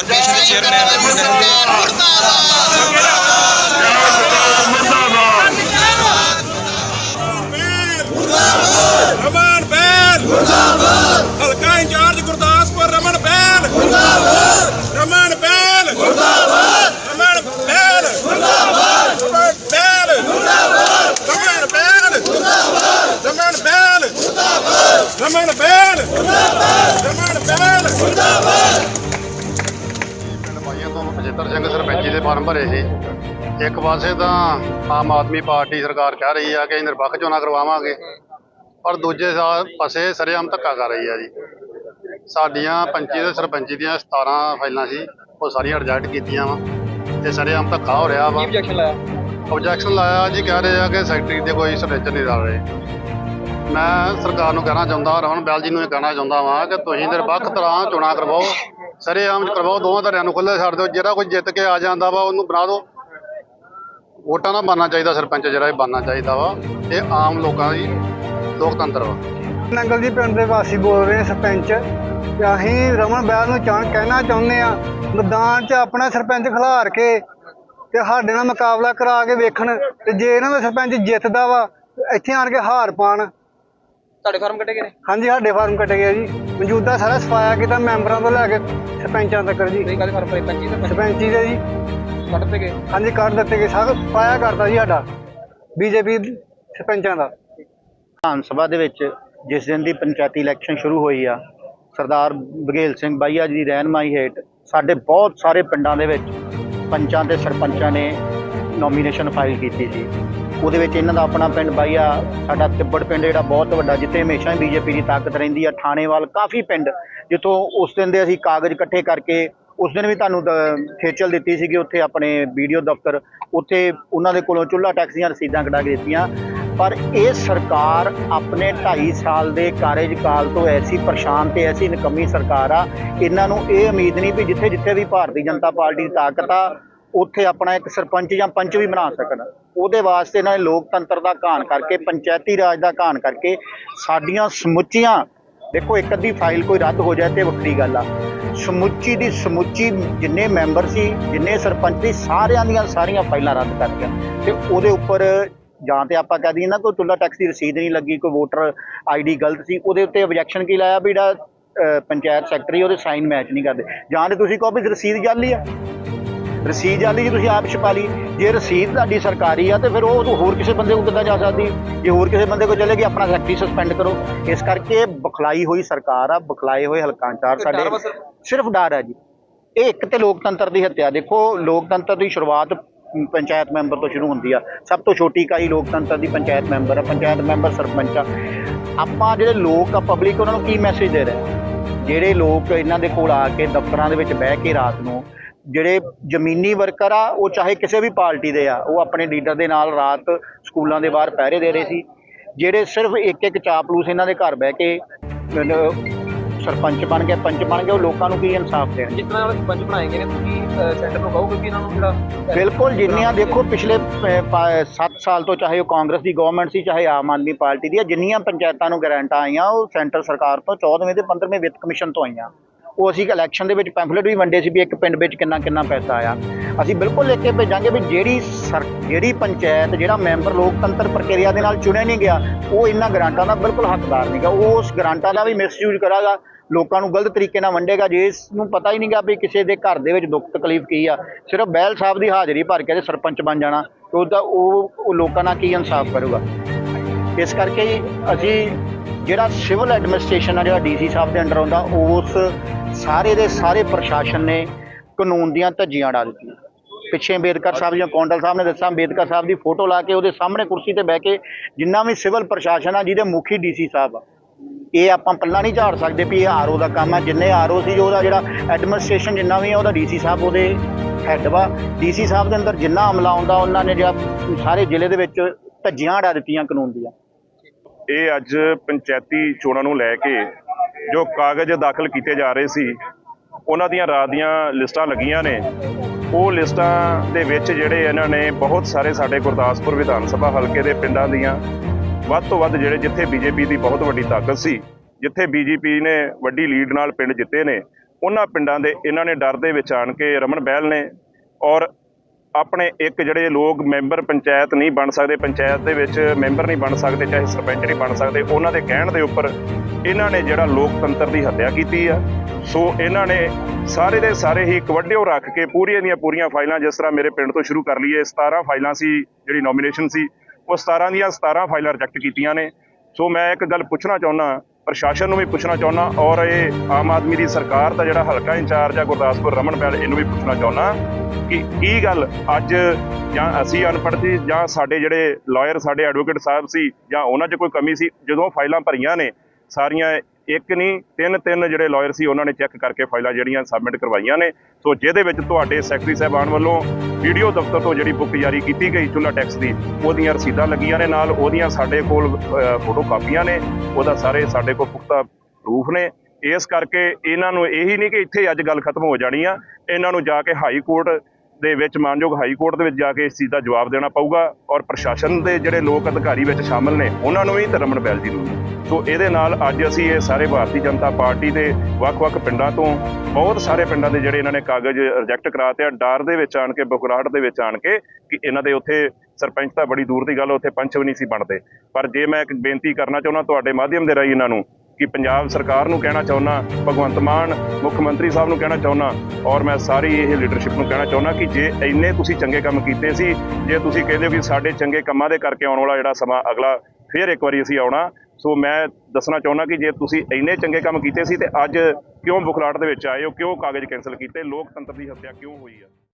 Arkadaşını çevirmeye ਬਜਿੱਤਰ Singh ਸਰਪੰਚੀ ਦੇ farm ਭਰੇ ਸੀ। ਇੱਕ ਪਾਸੇ ਤਾਂ ਆਮ ਆਦਮੀ ਪਾਰਟੀ ਸਰਕਾਰ ਕਹਿ ਰਹੀ ਆ ਕਿ ਨਿਰਪੱਖ ਚੋਣਾਂ ਕਰਵਾਵਾਂਗੇ ਪਰ ਦੂਜੇ ਪਾਸੇ ਸਰੇਆਮ ਧੱਕਾ ਕਰ ਰਹੀ ਆ ਜੀ। ਸਾਡੀਆਂ ਪੰਚੀ ਤੇ ਸਰਪੰਚੀ ਦੀਆਂ 17 ਫਾਈਲਾਂ ਸੀ ਉਹ ਸਾਰੀਆਂ ਰਿਜੈਕਟ ਕੀਤੀਆਂ ਵਾ ਤੇ ਸਰੇਆਮ ਧੱਕਾ ਹੋ ਰਿਹਾ ਵਾ। ਆਬਜੈਕਸ਼ਨ ਲਾਇਆ? ਆਬਜੈਕਸ਼ਨ ਲਾਇਆ ਜੀ ਕਹਿ ਰਹੇ ਆ ਕਿ ਸੈਕਟਰੀ ਦੇ ਕੋਈ ਸਿਗਨੇਚਰ ਨਹੀਂ ਲਾ ਰਹੇ। ਮੈਂ ਸਰਕਾਰ ਨੂੰ ਕਹਿਣਾ ਚਾਹੁੰਦਾ ਰਮਨ ਬੈਲ ਜੀ ਨੂੰ ਇਹ ਕਹਿਣਾ ਚਾਹੁੰਦਾ ਵਾਂ ਕਿ ਤੁਸੀਂ ਨਿਰਪੱਖ ਤਰ੍ਹਾਂ ਚੋਣਾਂ ਕਰਵਾਓ ਸਰੇਆਮ ਕਰਵਾਓ, ਦੋਵਾਂ ਧੜਿਆਂ ਨੂੰ, ਖੁੱਲ੍ਹੇ ਛੱਡ ਦਿਓ, ਜਿਹੜਾ ਕੋਈ ਜਿੱਤ ਕੇ ਆ ਜਾਂਦਾ ਵਾ, ਉਹਨੂੰ ਬਣਾ ਦਿਓ। ਵੋਟਾਂ ਨਾਲ ਬਣਨਾ ਚਾਹੀਦਾ, ਸਰਪੰਚ ਜਿਹੜਾ ਇਹ ਬਣਨਾ ਚਾਹੀਦਾ ਵਾ। ਇਹ ਆਮ ਲੋਕਾਂ ਦੀ ਲੋਕਤੰਤਰ ਵਾ। ਨੰਗਲ ਜੀ ਪਿੰਡ ਦੇ ਵਾਸੀ ਬੋਲ ਰਹੇ ਸਰਪੰਚ। ਤੇ ਅਸੀਂ ਰਮਨ ਬੈਲ ਨੂੰ ਚਾਹ ਕਹਿਣਾ ਚਾਹੁੰਦੇ ਆ, ਮੈਦਾਨ 'ਚ ਆਪਣਾ ਸਰਪੰਚ ਖਿਲਾਰ ਕੇ ਤੇ ਸਾਡੇ ਨਾਲ ਮੁਕਾਬਲਾ ਕਰਾ ਕੇ ਵੇਖਣ ਤੇ ਜੇ ਇਹਨਾਂ ਦਾ ਸਰਪੰਚ ਜਿੱਤਦਾ ਵਾ ਇੱਥੇ ਆਣ ਕੇ ਹਾਰ ਪਾਣ। ਤੁਹਾਡੇ ਫਾਰਮ ਕੱਟੇ ਗਏ ਨੇ? ਹਾਂਜੀ ਸਾਡੇ ਫਾਰਮ ਕੱਟ ਗਿਆ ਜੀ। ਮੌਜੂਦਾ ਸਾਰਾ ਸਫਾਇਆ ਕੀਤਾ ਮੈਂਬਰਾਂ ਤੋਂ ਲੈ ਕੇ ਸਰਪੰਚਾਂ ਤੱਕ ਜੀ। ਤੁਸੀਂ ਕਾਹਦੇ ਫਾਰਮ ਭਰੇ ਪੰਚੀ ਦਾ ਸਰਪੰਚੀ ਦੇ ਜੀ। ਕੱਟ ਗਏ? ਹਾਂਜੀ ਕੱਢ ਦਿੱਤੇ ਗਏ। ਸਭ ਸਫਾਇਆ ਕਰਤਾ ਜੀ ਸਾਡਾ। ਬੀਜੇਪੀ ਸਰਪੰਚਾਂ ਦਾ। ਵਿਧਾਨ ਸਭਾ ਦੇ ਵਿੱਚ ਜਿਸ ਦਿਨ ਦੀ ਪੰਚਾਇਤੀ ਇਲੈਕਸ਼ਨ ਸ਼ੁਰੂ ਹੋਈ ਆ ਸਰਦਾਰ ਬਘੇਲ ਸਿੰਘ ਬਾਈਆ ਜੀ ਦੀ ਰਹਿਨਮਾਈ ਹੇਠ ਸਾਡੇ ਬਹੁਤ ਸਾਰੇ ਪਿੰਡਾਂ ਦੇ ਵਿੱਚ ਪੰਚਾਂ ਤੇ ਸਰਪੰਚਾਂ ਨੇ ਨੋਮੀਨੇਸ਼ਨ ਫਾਈਲ ਕੀਤੀ ਸੀ। ਉਹਦੇ ਵਿੱਚ ਇਹਨਾਂ ਦਾ ਆਪਣਾ ਪਿੰਡ ਬਾਈਆ ਸਾਡਾ ਤਿੱਬੜ ਪਿੰਡ ਜਿਹੜਾ ਬਹੁਤ ਵੱਡਾ, ਜਿੱਥੇ ਹਮੇਸ਼ਾ ਹੀ ਬੀਜੇਪੀ ਦੀ ਤਾਕਤ ਰਹਿੰਦੀ ਆ, ਥਾਣੇਵਾਲ ਕਾਫੀ ਪਿੰਡ, ਜਿੱਥੋਂ ਉਸ ਦਿਨ ਦੇ ਅਸੀਂ ਕਾਗਜ਼ ਇਕੱਠੇ ਕਰਕੇ, ਉਸ ਦਿਨ ਵੀ ਤੁਹਾਨੂੰ ਖੇਚਲ ਦਿੱਤੀ ਸੀਗੀ ਉੱਥੇ ਆਪਣੇ ਵੀਡੀਓ ਦਫ਼ਤਰ, ਉੱਥੇ ਉਹਨਾਂ ਦੇ ਕੋਲੋਂ ਚੁੱਲ੍ਹਾ ਟੈਕਸ ਦੀਆਂ ਰਸੀਦਾਂ ਕਢਾ ਕੇ ਦਿੱਤੀਆਂ। ਪਰ ਇਹ ਸਰਕਾਰ ਆਪਣੇ 2.5 ਸਾਲ ਦੇ ਕਾਰਜਕਾਲ ਤੋਂ ਐਸੀ ਪਰੇਸ਼ਾਨ ਤੇ ਐਸੀ ਨਕਮੀ ਸਰਕਾਰ ਆ, ਇਹਨਾਂ ਨੂੰ ਇਹ ਉਮੀਦ ਨਹੀਂ ਵੀ ਜਿੱਥੇ ਜਿੱਥੇ ਵੀ ਭਾਰਤੀ ਜਨਤਾ ਪਾਰਟੀ ਦੀ ਤਾਕਤ ਆ ਉੱਥੇ ਆਪਣਾ ਇੱਕ ਸਰਪੰਚ ਜਾਂ ਪੰਚ ਵੀ ਬਣਾ ਸਕਣ। ਉਹਦੇ ਵਾਸਤੇ ਇਹਨਾਂ ਨੇ ਲੋਕਤੰਤਰ ਦਾ ਘਾਣ ਕਰਕੇ, ਪੰਚਾਇਤੀ ਰਾਜ ਦਾ ਘਾਣ ਕਰਕੇ ਸਾਡੀਆਂ ਸਮੁੱਚੀਆਂ, ਦੇਖੋ ਇੱਕ ਅੱਧੀ ਫਾਈਲ ਕੋਈ ਰੱਦ ਹੋ ਜਾਏ ਤੇ ਵੱਖਰੀ ਗੱਲ ਆ। ਸਮੁੱਚੀ ਦੀ ਸਮੁੱਚੀ ਜਿੰਨੇ ਮੈਂਬਰ ਸੀ, ਜਿੰਨੇ ਸਰਪੰਚ ਸੀ, ਸਾਰਿਆਂ ਦੀਆਂ ਸਾਰੀਆਂ ਫਾਈਲਾਂ ਰੱਦ ਕਰਤੀਆਂ ਤੇ ਉਹਦੇ ਉੱਪਰ ਜਾਂ ਤੇ ਆਪਾਂ ਕਹਿ ਦਈਏ ਨਾ, ਕੋਈ ਟੁੱਲਾ ਟੈਕਸ ਦੀ ਰਸੀਦ ਨਹੀਂ ਲੱਗੀ, ਕੋਈ ਵੋਟਰ ਆਈਡੀ ਗਲਤ ਸੀ, ਉਹਦੇ ਉੱਤੇ ਆਬਜੈਕਸ਼ਨ ਕੀ ਲਾਇਆ ਵੀ ਜਿਹੜਾ ਪੰਚਾਇਤ ਸੈਕਟਰੀ ਉਹਦੇ ਸਾਈਨ ਮੈਚ ਨਹੀਂ ਕਰਦੇ। ਜਾਂ ਤੇ ਤੁਸੀਂ ਕਹੋ ਵੀ ਰਸੀਦ ਜਾਲੀ ਆ। ਰਸੀਦ ਜਾਲੀ ਜੀ ਤੁਸੀਂ ਆਪ ਛਪਾ ਲਈ। ਜੇ ਰਸੀਦ ਤੁਹਾਡੀ ਸਰਕਾਰੀ ਆ ਤੇ ਫਿਰ ਉਹ ਤਾਂ ਹੋਰ ਕਿਸੇ ਬੰਦੇ ਕੋਲ ਕਿੱਦਾਂ ਜਾ ਸਕਦੀ? ਜੇ ਹੋਰ ਕਿਸੇ ਬੰਦੇ ਕੋਲ ਚਲੇਗੀ ਆਪਣਾ ਸੈਕਟਰੀ ਸਸਪੈਂਡ ਕਰੋ। ਇਸ ਕਰਕੇ ਬਖਲਾਈ ਹੋਈ ਸਰਕਾਰ ਆ ਬਖਲਾਏ ਹੋਏ ਹਲਕਾਂ ਚਾਰ ਡਰ ਵਾ ਸਾਡੇ ਸਿਰਫ? ਡਰ ਹੈ ਜੀ। ਇਹ ਇੱਕ ਤੇ ਲੋਕਤੰਤਰ ਦੀ ਹੱਤਿਆ। ਦੇਖੋ ਲੋਕਤੰਤਰ ਦੀ ਸ਼ੁਰੂਆਤ ਪੰਚਾਇਤ ਮੈਂਬਰ ਤੋਂ ਸ਼ੁਰੂ ਹੁੰਦੀ ਆ। ਸਭ ਤੋਂ ਛੋਟੀ ਇਕਾਈ ਲੋਕਤੰਤਰ ਦੀ ਪੰਚਾਇਤ ਮੈਂਬਰ ਆ। ਪੰਚਾਇਤ ਮੈਂਬਰ ਸਰਪੰਚ ਆ। ਆਪਾਂ ਜਿਹੜੇ ਲੋਕ ਆ ਪਬਲਿਕ ਉਹਨਾਂ ਨੂੰ ਕੀ ਮੈਸੇਜ ਦੇ ਰਹੇ ਜਿਹੜੇ ਲੋਕ ਇਹਨਾਂ ਦੇ ਕੋਲ ਆ ਕੇ ਦਫ਼ਤਰਾਂ ਦੇ ਵਿੱਚ ਬਹਿ ਕੇ ਰਾਤ ਨੂੰ ਜਿਹੜੇ ਜ਼ਮੀਨੀ ਵਰਕਰ ਆ ਉਹ ਚਾਹੇ ਕਿਸੇ ਵੀ ਪਾਰਟੀ ਦੇ ਆ ਉਹ ਆਪਣੇ ਲੀਡਰ ਦੇ ਨਾਲ ਰਾਤ ਸਕੂਲਾਂ ਦੇ ਬਾਹਰ ਪਹਿਰੇ ਦੇ ਰਹੇ ਸੀ। ਜਿਹੜੇ ਸਿਰਫ ਇੱਕ ਇੱਕ ਚਾਪਲੂਸ ਇਹਨਾਂ ਦੇ ਘਰ ਬਹਿ ਕੇ ਸਰਪੰਚ ਬਣ ਗਏ ਪੰਚ ਬਣ ਗਏ ਉਹ ਲੋਕਾਂ ਨੂੰ ਕੀ ਇਨਸਾਫ ਦੇਣ? ਜਿਸ ਤਰ੍ਹਾਂ ਵਾਲੇ ਪੰਚ ਬਣਾਏ ਗਏ ਨੇ ਤੁਸੀਂ ਸੈਂਟਰ ਨੂੰ ਕਹੋਗੇ ਕਿ ਇਹਨਾਂ ਨੂੰ ਜਿਹੜਾ ਬਿਲਕੁਲ ਜਿੰਨੀਆਂ ਦੇਖੋ ਪਿਛਲੇ 7 ਸਾਲ ਤੋਂ ਚਾਹੇ ਉਹ ਕਾਂਗਰਸ ਦੀ ਗਵਰਨਮੈਂਟ ਸੀ ਚਾਹੇ ਆਮ ਆਦਮੀ ਪਾਰਟੀ ਦੀ ਆ ਜਿੰਨੀਆਂ ਪੰਚਾਇਤਾਂ ਨੂੰ ਗਰੰਟਾਂ ਆਈਆਂ ਉਹ ਸੈਂਟਰ ਸਰਕਾਰ ਤੋਂ 14ਵੇਂ ਤੇ 15ਵੇਂ ਵਿੱਤ ਕਮਿਸ਼ਨ ਤੋਂ ਆਈਆਂ। ਉਹ ਅਸੀਂ ਇਲੈਕਸ਼ਨ ਦੇ ਵਿੱਚ ਪੈਂਫਲੇਟ ਵੀ ਵੰਡੇ ਸੀ ਵੀ ਇੱਕ ਪਿੰਡ ਵਿੱਚ ਕਿੰਨਾ ਕਿੰਨਾ ਪੈਸਾ ਆਇਆ। ਅਸੀਂ ਬਿਲਕੁਲ ਲਿਖ ਕੇ ਭੇਜਾਂਗੇ ਵੀ ਜਿਹੜੀ ਸਰ ਜਿਹੜੀ ਪੰਚਾਇਤ, ਜਿਹੜਾ ਮੈਂਬਰ ਲੋਕਤੰਤਰ ਪ੍ਰਕਿਰਿਆ ਦੇ ਨਾਲ ਚੁਣਿਆ ਨਹੀਂ ਗਿਆ, ਉਹ ਇਹਨਾਂ ਗ੍ਰਾਂਟਾਂ ਦਾ ਬਿਲਕੁਲ ਹੱਕਦਾਰ ਨਹੀਂਗਾ ਉਹ ਉਸ ਗ੍ਰਾਂਟਾਂ ਦਾ ਵੀ ਮਿਸਯੂਜ਼ ਕਰਾਗਾ, ਲੋਕਾਂ ਨੂੰ ਗਲਤ ਤਰੀਕੇ ਨਾਲ ਵੰਡੇਗਾ, ਜੇ ਇਸ ਨੂੰ ਪਤਾ ਹੀ ਨਹੀਂਗਾ ਵੀ ਕਿਸੇ ਦੇ ਘਰ ਦੇ ਵਿੱਚ ਦੁੱਖ ਤਕਲੀਫ ਕੀ ਆ। ਸਿਰਫ ਬਹਿਲ ਸਾਹਿਬ ਦੀ ਹਾਜ਼ਰੀ ਭਰ ਕੇ ਤੇ ਸਰਪੰਚ ਬਣ ਜਾਣਾ, ਤੇ ਉਹਦਾ ਉਹ ਲੋਕਾਂ ਨਾਲ ਕੀ ਇਨਸਾਫ ਕਰੂਗਾ? ਇਸ ਕਰਕੇ ਅਸੀਂ ਜਿਹੜਾ ਸਿਵਲ ਐਡਮਿਨਿਸਟ੍ਰੇਸ਼ਨ ਆ, ਜਿਹੜਾ ਡੀਸੀ ਸਾਹਿਬ ਦੇ ਅੰਡਰ ਆਉਂਦਾ, ਉਸ ਸਾਰੇ ਦੇ ਸਾਰੇ ਪ੍ਰਸ਼ਾਸਨ ਨੇ ਕਾਨੂੰਨ ਦੀਆਂ ਧੱਜੀਆਂ ਡਾ ਦਿੱਤੀਆਂ। ਪਿੱਛੇ ਅੰਬੇਦਕਰ ਸਾਹਿਬ ਜਾਂ ਕੌਂਡਲ ਸਾਹਿਬ ਨੇ ਦੱਸਿਆ, ਅੰਬੇਦਕਰ ਸਾਹਿਬ ਦੀ ਫੋਟੋ ਲਾ ਕੇ ਉਹਦੇ ਸਾਹਮਣੇ ਕੁਰਸੀ ਤੇ ਬਹਿ ਕੇ ਜਿੰਨਾ ਵੀ ਸਿਵਲ ਪ੍ਰਸ਼ਾਸਨ ਆ, ਜਿਹਦੇ ਮੁਖੀ ਡੀਸੀ ਸਾਹਿਬ ਆ, ਇਹ ਆਪਾਂ ਪੱਲਾ ਨਹੀਂ ਝਾੜ ਸਕਦੇ ਵੀ ਇਹ ਆਰਓ ਦਾ ਕੰਮ ਆ, ਜਿੰਨੇ ਆਰਓ ਸੀ, ਉਹਦਾ ਜਿਹੜਾ ਐਡਮਿਨਿਸਟ੍ਰੇਸ਼ਨ ਜਿੰਨਾ ਵੀ ਆ, ਉਹਦਾ ਡੀਸੀ ਸਾਹਿਬ ਉਹਦੇ ਹੈੱਡ ਵਾ। ਡੀਸੀ ਸਾਹਿਬ ਦੇ ਅੰਦਰ ਜਿੰਨਾ ਅਮਲਾ ਆਉਂਦਾ, ਉਹਨਾਂ ਨੇ ਜਿਹੜਾ ਸਾਰੇ ਜ਼ਿਲ੍ਹੇ ਦੇ ਵਿੱਚ ਧੱਜੀਆਂ ਡਾ ਦਿੱਤੀਆਂ ਕਾਨੂੰਨ ਦੀਆਂ। ਇਹ ਅੱਜ ਪੰਚਾਇਤੀ ਚੋਣਾਂ ਨੂੰ ਲੈ ਕੇ ਜੋ ਕਾਗਜ਼ ਦਾਖਲ ਕੀਤੇ ਜਾ ਰਹੇ ਸੀ, ਉਹਨਾਂ ਦੀਆਂ ਰਾਤ ਦੀਆਂ ਲਿਸਟਾਂ ਲੱਗੀਆਂ ਨੇ। ਉਹ ਲਿਸਟਾਂ ਦੇ ਵਿੱਚ ਜਿਹੜੇ ਇਹਨਾਂ ਨੇ ਬਹੁਤ ਸਾਰੇ ਸਾਡੇ ਗੁਰਦਾਸਪੁਰ ਵਿਧਾਨ ਸਭਾ ਹਲਕੇ ਦੇ ਪਿੰਡਾਂ ਦੀਆਂ, ਵੱਧ ਤੋਂ ਵੱਧ ਜਿਹੜੇ ਜਿੱਥੇ ਬੀਜੇਪੀ ਦੀ ਬਹੁਤ ਵੱਡੀ ਤਾਕਤ ਸੀ, ਜਿੱਥੇ ਬੀਜੇਪੀ ਨੇ ਵੱਡੀ ਲੀਡ ਨਾਲ ਪਿੰਡ ਜਿੱਤੇ ਨੇ, ਉਹਨਾਂ ਪਿੰਡਾਂ ਦੇ ਇਹਨਾਂ ਨੇ ਡਰ ਦੇ ਵਿੱਚ ਆਣ ਕੇ ਰਮਨ ਬਹਿਲ ਨੇ ਔਰ ਆਪਣੇ ਇੱਕ ਜਿਹੜੇ ਲੋਕ ਮੈਂਬਰ ਪੰਚਾਇਤ ਨਹੀਂ ਬਣ ਸਕਦੇ, ਪੰਚਾਇਤ ਦੇ ਵਿੱਚ ਮੈਂਬਰ ਨਹੀਂ ਬਣ ਸਕਦੇ, ਚਾਹੇ ਸਰਪੰਚ ਨਹੀਂ ਬਣ ਸਕਦੇ, ਉਹਨਾਂ ਦੇ ਕਹਿਣ ਦੇ ਉੱਪਰ ਇਹਨਾਂ ਨੇ ਜਿਹੜਾ ਲੋਕਤੰਤਰ ਦੀ ਹੱਤਿਆ ਕੀਤੀ ਆ। ਸੋ ਇਹਨਾਂ ਨੇ ਸਾਰੇ ਦੇ ਸਾਰੇ ਹੀ ਕਵੱਡਿਓ ਰੱਖ ਕੇ ਪੂਰੀਆਂ ਦੀਆਂ ਪੂਰੀਆਂ ਫਾਈਲਾਂ ਜਿਸ ਤਰ੍ਹਾਂ ਮੇਰੇ ਪਿੰਡ ਤੋਂ ਸ਼ੁਰੂ ਕਰ ਲਈਏ 17 ਫਾਈਲਾਂ ਸੀ, ਜਿਹੜੀ ਨੋਮੀਨੇਸ਼ਨ ਸੀ, ਉਹ 17 ਦੀਆਂ 17 ਫਾਈਲਾਂ ਰਿਜੈਕਟ ਕੀਤੀਆਂ ਨੇ। ਸੋ ਮੈਂ ਇੱਕ ਗੱਲ ਪੁੱਛਣਾ ਚਾਹੁੰਦਾ ਪ੍ਰਸ਼ਾਸਨ ਨੂੰ ਵੀ ਪੁੱਛਣਾ ਚਾਹੁੰਦਾ ਔਰ ਇਹ ਆਮ ਆਦਮੀ ਦੀ ਸਰਕਾਰ ਦਾ ਜਿਹੜਾ ਹਲਕਾ ਇੰਚਾਰਜ ਆ ਗੁਰਦਾਸਪੁਰ ਰਮਨ ਬੈਲ ਇਹਨੂੰ ਵੀ ਪੁੱਛਣਾ ਚਾਹੁੰਦਾ ਕਿ ਕੀ ਗੱਲ ਅੱਜ ਜਾਂ ਅਸੀਂ ਅਨਪੜ੍ਹ ਸੀ ਜਾਂ ਸਾਡੇ ਜਿਹੜੇ ਲਾਇਰ ਸਾਡੇ ਐਡਵੋਕੇਟ ਸਾਹਿਬ ਸੀ ਜਾਂ ਉਹਨਾਂ 'ਚ ਕੋਈ ਕਮੀ ਸੀ? ਜਦੋਂ ਫਾਈਲਾਂ ਭਰੀਆਂ ਨੇ, ਸਾਰੀਆਂ ਇੱਕ ਨਹੀਂ, ਤਿੰਨ ਤਿੰਨ ਜਿਹੜੇ ਲਾਇਰ ਸੀ, ਉਹਨਾਂ ਨੇ ਚੈੱਕ ਕਰਕੇ ਫਾਈਲਾਂ ਜਿਹੜੀਆਂ ਸਬਮਿਟ ਕਰਵਾਈਆਂ ਨੇ। ਸੋ ਜਿਹਦੇ ਵਿੱਚ ਤੁਹਾਡੇ ਸੈਕਟਰੀ ਸਾਹਿਬਾਨ ਵੱਲੋਂ ਵੀਡੀਓ ਦਫ਼ਤਰ ਤੋਂ ਜਿਹੜੀ ਬੁੱਕ ਜਾਰੀ ਕੀਤੀ ਗਈ ਚੁੱਲਾ ਟੈਕਸ ਦੀ, ਉਹਦੀਆਂ ਰਸੀਦਾਂ ਲੱਗੀਆਂ ਨੇ ਨਾਲ, ਉਹਦੀਆਂ ਸਾਡੇ ਕੋਲ ਫੋਟੋ ਕਾਪੀਆਂ ਨੇ, ਉਹਦਾ ਸਾਰੇ ਸਾਡੇ ਕੋਲ ਪੁਖਤਾ ਪ੍ਰੂਫ ਨੇ। ਇਸ ਕਰਕੇ ਇਹਨਾਂ ਨੂੰ ਇਹੀ ਨਹੀਂ ਕਿ ਇੱਥੇ ਅੱਜ ਗੱਲ ਖਤਮ ਹੋ ਜਾਣੀ ਆ, ਇਹਨਾਂ ਨੂੰ ਜਾ ਕੇ ਹਾਈ ਕੋਰਟ ਦੇ ਵਿੱਚ ਮਾਨਯੋਗ ਹਾਈ ਕੋਰਟ ਦੇ ਵਿੱਚ ਜਾ ਕੇ ਇਸ ਚੀਜ਼ ਦਾ ਜਵਾਬ ਦੇਣਾ ਪਊਗਾ ਔਰ ਪ੍ਰਸ਼ਾਸਨ ਦੇ ਜਿਹੜੇ ਲੋਕ ਅਧਿਕਾਰੀ ਵਿੱਚ ਸ਼ਾਮਲ ਨੇ, ਉਹਨਾਂ ਨੂੰ ਵੀ ਤੇ ਰਮਨ ਬੈਲ ਜੀ ਨੂੰ ਸੋ ਇਹਦੇ ਨਾਲ ਅੱਜ ਅਸੀਂ ਇਹ ਸਾਰੇ ਭਾਰਤੀ ਜਨਤਾ ਪਾਰਟੀ ਦੇ ਵੱਖ-ਵੱਖ ਪਿੰਡਾਂ ਤੋਂ ਬਹੁਤ ਸਾਰੇ ਪਿੰਡਾਂ ਦੇ ਜਿਹੜੇ ਇਹਨਾਂ ਨੇ ਕਾਗਜ਼ ਰਿਜੈਕਟ ਕਰਾਤੇ ਆ, ਡਰ ਦੇ ਵਿੱਚ ਆਣ ਕੇ ਬੁਕਰਾਹਟ ਦੇ ਵਿੱਚ ਆਣ ਕੇ ਕਿ ਇਹਨਾਂ ਦੇ ਉੱਥੇ ਸਰਪੰਚ ਤਾਂ ਬੜੀ ਦੂਰ ਦੀ ਗੱਲ, ਉੱਥੇ ਪੰਚ ਵੀ ਨਹੀਂ ਸੀ ਬਣਦੇ। ਪਰ ਜੇ ਮੈਂ ਇੱਕ ਬੇਨਤੀ ਕਰਨਾ ਚਾਹੁੰਦਾ, ਤੁਹਾਡੇ ਮਾਧਿਅਮ ਦੇ ਰਾਹੀਂ ਇਹਨਾਂ ਨੂੰ ਕਿ ਪੰਜਾਬ ਸਰਕਾਰ ਨੂੰ ਕਹਿਣਾ ਚਾਹੁੰਦਾ ਭਗਵੰਤ ਮਾਨ, ਮੁੱਖ ਮੰਤਰੀ ਸਾਹਿਬ ਨੂੰ ਕਹਿਣਾ ਚਾਹੁੰਦਾ ਔਰ ਮੈਂ ਸਾਰੀ ਇਹ ਲੀਡਰਸ਼ਿਪ ਨੂੰ ਕਹਿਣਾ ਚਾਹੁੰਦਾ ਕਿ ਜੇ ਇੰਨੇ ਤੁਸੀਂ ਚੰਗੇ ਕੰਮ ਕੀਤੇ ਸੀ, ਜੇ ਤੁਸੀਂ ਕਹਿੰਦੇ ਹੋ ਕਿ ਸਾਡੇ ਚੰਗੇ ਕੰਮਾਂ ਦੇ ਕਰਕੇ ਆਉਣ ਵਾਲਾ ਜਿਹੜਾ ਸਮਾਂ ਅਗਲਾ ਫਿਰ ਇੱਕ ਵਾਰੀ ਅਸੀਂ ਆਉਣਾ, ਸੋ ਮੈਂ ਦੱਸਣਾ ਚਾਹੁੰਦਾ ਕਿ ਜੇ ਤੁਸੀਂ ਇੰਨੇ ਚੰਗੇ ਕੰਮ ਕੀਤੇ ਸੀ ਤੇ ਅੱਜ ਕਿਉਂ ਬੁਖਲਾਟ ਦੇ ਵਿੱਚ ਆਏ ਹੋ, ਕਿਉਂ ਕਾਗਜ਼ ਕੈਂਸਲ ਕੀਤੇ, ਲੋਕਤੰਤਰ ਦੀ ਹੱਤਿਆ ਕਿਉਂ ਹੋਈ ਆ?